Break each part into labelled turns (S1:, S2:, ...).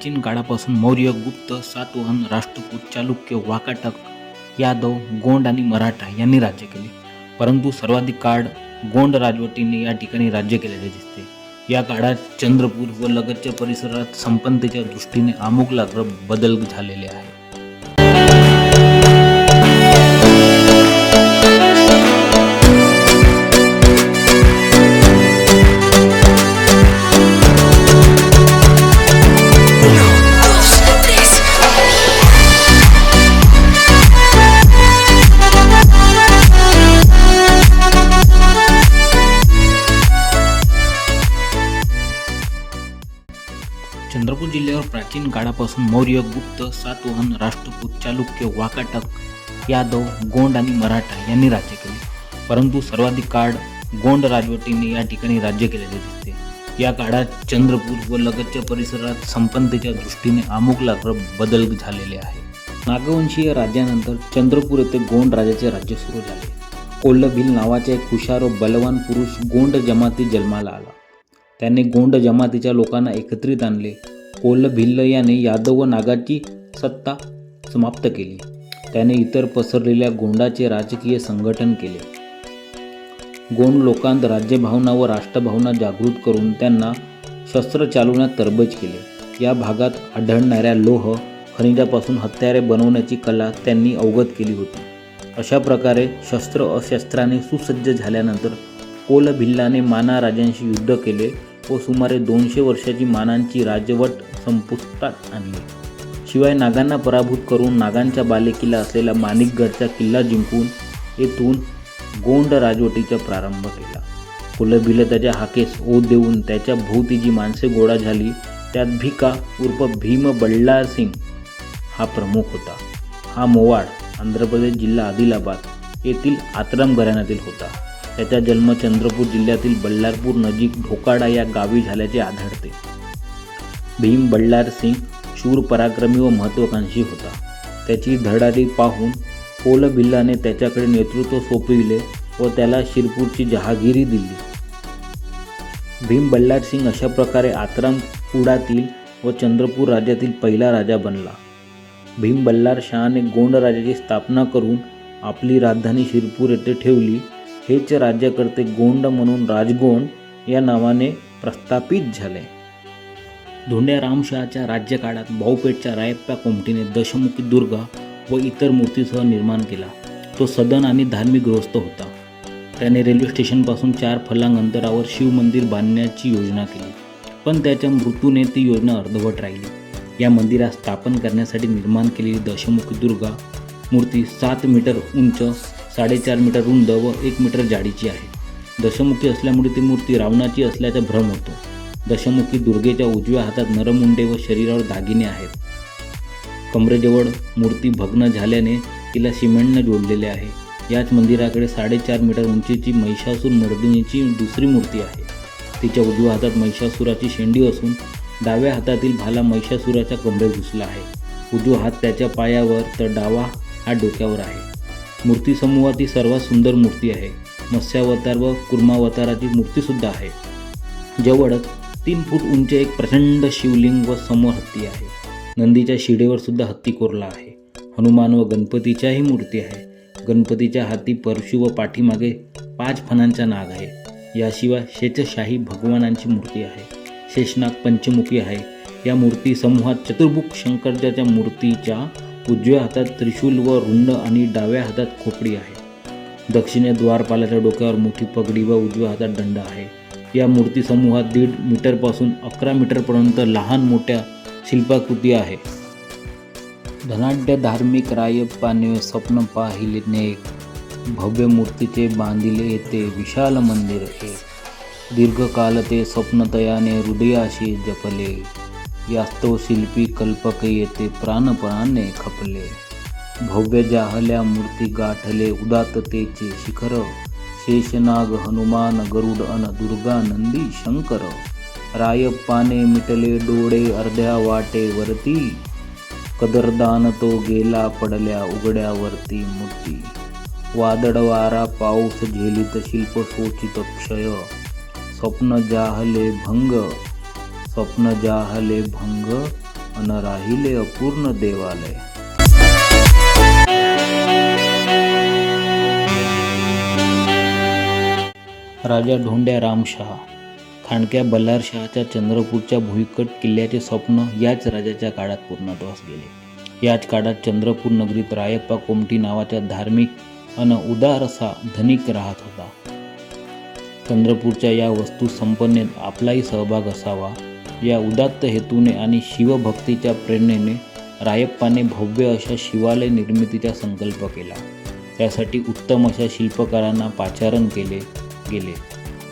S1: प्राचीन काळापासून मौर्य गुप्त सातवाहन राष्ट्रकूट चालुक्य वाकाटक यादव गोंड आणि मराठा यांनी राज्य केले. परंतु सर्वाधिक काळ गोंड राजवटीने या ठिकाणी राज्य केलेले दिसते. या काळात चंद्रपूर व लगतच्या परिसरात संपन्नतेच्या दृष्टीने आमूलाग्र बदल झालेले आहे चंद्रपूर प्राचीन काळापासून मौर्य गुप्त सातवाहन राष्ट्रपूत चालुक्य वाकाटक यादव गोंड आणि मराठा यांनी राज्य केले. परंतु सर्वाधिक काळ गोंड राजवटीने या ठिकाणी राज्य केलेले दिसते. या काळात चंद्रपूर व लगतच्या परिसरात संपन्नतेच्या दृष्टीने आमूलाग्र बदल झालेले आहे नागवंशीय राज्यानंतर चंद्रपूर येथे गोंड राजाचे राज्य सुरू झाले. कोल्लभिल नावाचा एक हुशार व बलवान पुरुष गोंड जमाती जन्माला आला. त्याने गोंड जमातीच्या लोकांना एकत्रित आणले. कोलभिल्ल याने यादव व नागाची सत्ता समाप्त केली. त्याने इतर पसरलेल्या गोंडाचे राजकीय संघटन केले. गोंड लोकांत राज्यभावना व राष्ट्रभावना जागृत करून त्यांना शस्त्र चालवण्यात तरबेज केले. या भागात आढळणाऱ्या लोह खनिजापासून हत्यारे बनवण्याची कला त्यांनी अवगत केली होती. अशा प्रकारे शस्त्र अशस्त्राने सुसज्ज झाल्यानंतर कोलभिल्लाने माना राजांशी युद्ध केले. व सुमारे दोनशे वर्षाची मानांची राजवट संपुष्टात आणली. शिवाय नागांना पराभूत करून नागांच्या बालेकिल्ला असलेला माणिकगडचा किल्ला जिंकून येथून गोंड राजवटीचा प्रारंभ केला. कुलभिल त्याच्या हाकेस ओढ देऊन त्याच्या भोवती जी माणसे गोळा झाली त्यात भिका उर्फ भीम बल्लार सिंग हा प्रमुख होता. हा मोवाड आंध्र प्रदेश जिल्हा आदिलाबाद येथील आत्रम घराण्यातील होता. त्याचा जन्म चंद्रपूर जिल्ह्यातील बल्लारपूर नजीक ढोकाडा या गावी झाल्याचे आढळते. भीम बल्लार सिंग शूर पराक्रमी व महत्त्वाकांक्षी होता. त्याची धडाडी पाहून कोलबिल्लाने त्याच्याकडे नेतृत्व सोपविले व त्याला शिरपूरची जहागिरी दिली. भीम बल्लार सिंग अशा प्रकारे आत्राम कुडातील व चंद्रपूर राज्यातील पहिला राजा बनला. भीम बल्लार शहाने गोंड राजाची स्थापना करून आपली राजधानी शिरपूर येथे ठेवली हेच राज्यकर्ते गोंड म्हणून राजगोंड या नावाने प्रस्थापित झाले. धोंड्या रामशहाच्या राज्यकाळात भाऊपेठच्या रायप्पा कोमटीने दशमुखी दुर्गा व इतर मूर्तीसह निर्माण केला. तो सदन आणि धार्मिक गृहस्थ होता. त्याने रेल्वे स्टेशनपासून चार फलांग अंतरावर शिवमंदिर बांधण्याची योजना केली. पण त्याच्या मृत्यूने ती योजना अर्धवट राहिली. या मंदिरात स्थापन करण्यासाठी निर्माण केलेली दशमुखी दुर्गा मूर्ती सात मीटर उंच साडेचार मीटर रुंद व एक मीटर जाडीची आहे. दशमुखी असल्यामुळे ती मूर्ती रावणाची असल्याचा भ्रम होतो. दशमुखी दुर्गेच्या उजव्या हातात नरमुंडे व शरीरावर दागिने आहेत. कमरेजवळ मूर्ती भग्न झाल्याने तिला सिमेंटने जोडलेले आहे. याच मंदिराकडे साडेचार मीटर उंचीची महिषासूर मर्दिनीची दुसरी मूर्ती आहे. तिच्या उजव्या हातात महिषासुराची शेंडी असून डाव्या हातातील भाला महिषासुराच्या कमरेत घुसला आहे. उजवा हात त्याच्या पायावर तर डावा हा डोक्यावर आहे. मूर्ती समूहात ही सर्वात सुंदर मूर्ती आहे. मत्स्यावतार व कुर्मावताराची मूर्तीसुद्धा आहे. जवळच तीन फूट उंच एक प्रचंड शिवलिंग व समोर हत्ती आहे. नंदीच्या शिडेवर सुद्धा हत्ती कोरला आहे. हनुमान व गणपतीच्याही मूर्ती आहे. गणपतीच्या हाती परशु व पाठीमागे पाच फणांचा नाग आहे. याशिवाय शेषशाही भगवानांची मूर्ती आहे. शेषनाग पंचमुखी आहे. या मूर्ती समूहात चतुर्भुक शंकरच्या मूर्तीच्या उजव्या हातात त्रिशूल व रुंड आणि डाव्या हातात खोपडी आहे. दक्षिणे द्वारपालाच्या डोक्यावर मोठी पगडी व उजव्या हातात दंड आहे. या मूर्ती समूहात दीड मीटरपासून अकरा मीटरपर्यंत लहान मोठ्या शिल्पाकृती आहे. धनाढ्य धार्मिक रायप्पाने स्वप्न पाहिले भव्य मूर्तीचे बांधिले येते विशाल मंदिर हे. दीर्घकाल ते स्वप्नतयाने हृदयाशी जपले. यास्तव शिल्पी कल्पक येते प्राणपणाने खपले. भव्य जाहल्या मूर्ती गाठले उदात्ततेचे शिखर. शेषनाग हनुमान गरुड अन दुर्गा नंदी शंकर. रायप्पाने मिटले डोळे अर्ध्या वाटेवरती कदरदान तो गेला पडल्या उघड्यावरती मूर्ती. वादळवारा पाऊस झेलित शिल्प शोचित क्षय. स्वप्न जाहले भंग. स्वप्न जाहले भंग अन राहिले अपूर्ण देवालय. राजा ढोंड्या रामशहा खांडक्या बल्लारशहाच्या चंद्रपूरच्या भुईकट किल्ल्याचे स्वप्न याच राजाच्या काळात पूर्णत्वास गेले. याच काळात चंद्रपूर नगरीत रायप्पा कोमटी नावाच्या धार्मिक अन उदार असा धनिक राहत होता. चंद्रपूरच्या या वस्तू संपन्नेत आपलाही सहभाग असावा या उदात्त हेतूने आणि शिवभक्तीच्या प्रेरणेने रायप्पाने भव्य अशा शिवालय निर्मितीचा संकल्प केला. त्यासाठी उत्तम अशा शिल्पकारांना पाचारण केले गेले.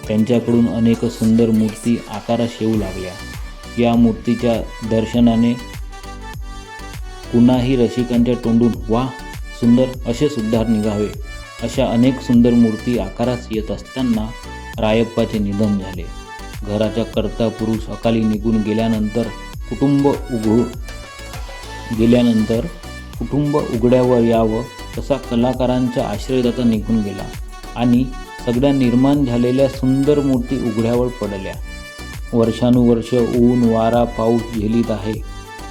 S1: त्यांच्याकडून अनेक सुंदर मूर्ती आकारास येऊ लागल्या. या मूर्तीच्या दर्शनाने कुणाही रसिकांच्या तोंडून वा सुंदर असे सुद्धा निघावे अशा अनेक सुंदर मूर्ती आकारास येत असताना रायप्पाचे निधन झाले. घराच्या कर्ता पुरुष अकाली निघून गेल्यानंतर कुटुंब उघडू गेल्यानंतर कुटुंब उघड्यावर यावं तसा कलाकारांच्या आश्रयदाता निघून गेला आणि सगळ्या निर्माण झालेल्या सुंदर मूर्ती उघड्यावर पडल्या. वर्षानुवर्ष ऊन वारा पाऊस झेलीत आहे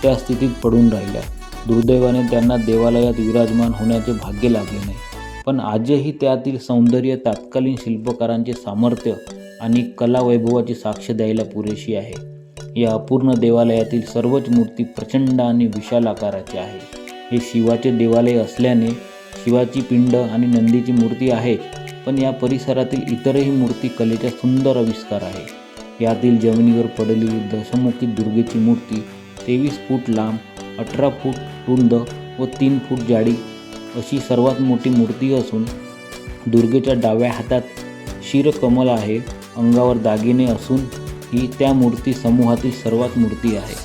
S1: त्या स्थितीत पडून राहिल्या. दुर्दैवाने त्यांना देवालयात विराजमान होण्याचे भाग्य लागले नाही. पण आजही त्यातील सौंदर्य तात्कालीन शिल्पकारांचे सामर्थ्य आणि कला वैभवाची साक्ष द्यायला पुरेशी आहे. या अपूर्ण देवालयातील सर्वच मूर्ती प्रचंड आणि विशाल आकाराची आहे हे शिवाचे देवालय असल्याने शिवाची पिंड आणि नंदीची मूर्ती आहे पण या परिसरातील इतरही मूर्ती कलेचा सुंदर आविष्कार आहे. यातील जमिनीवर पडलेली दशमुखी दुर्गेची मूर्ती तेवीस फूट लांब अठरा फूट रुंद व तीन फूट जाडी अशी सर्वात मोठी मूर्ती असून दुर्गेच्या डाव्या हातात शिरकमल आहे. अंगावर दागिने असून ही त्या मूर्ती समूहातील सर्वात मूर्ती आहे.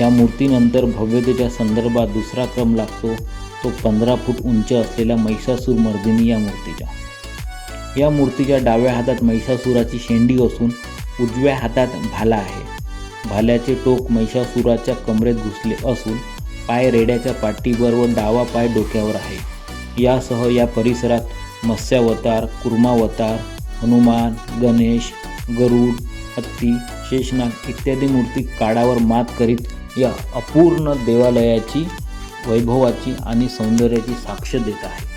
S1: या मूर्तीनंतर भव्यतेच्या संदर्भात दुसरा क्रम लागतो. तो पंधरा फूट उंच असलेल्या महिषासूर मर्दिनी या मूर्तीच्या. या मूर्तीच्या डाव्या हातात महिषासुराची शेंडी असून उजव्या हातात भाला आहे. भाल्याचे टोक महिषासुराच्या कमरेत घुसले असून पाय रेड्याच्या पाठीवर व डावा पाय डोक्यावर आहे. यासह या परिसरात मत्स्यावतार कुर्मावतार हनुमान गणेश गरुड हत्ती शेषनाग इत्यादी मूर्ती काळावर मात करीत या अपूर्ण देवालयाची वैभवाची आणि सौंदर्याची साक्ष देत आहे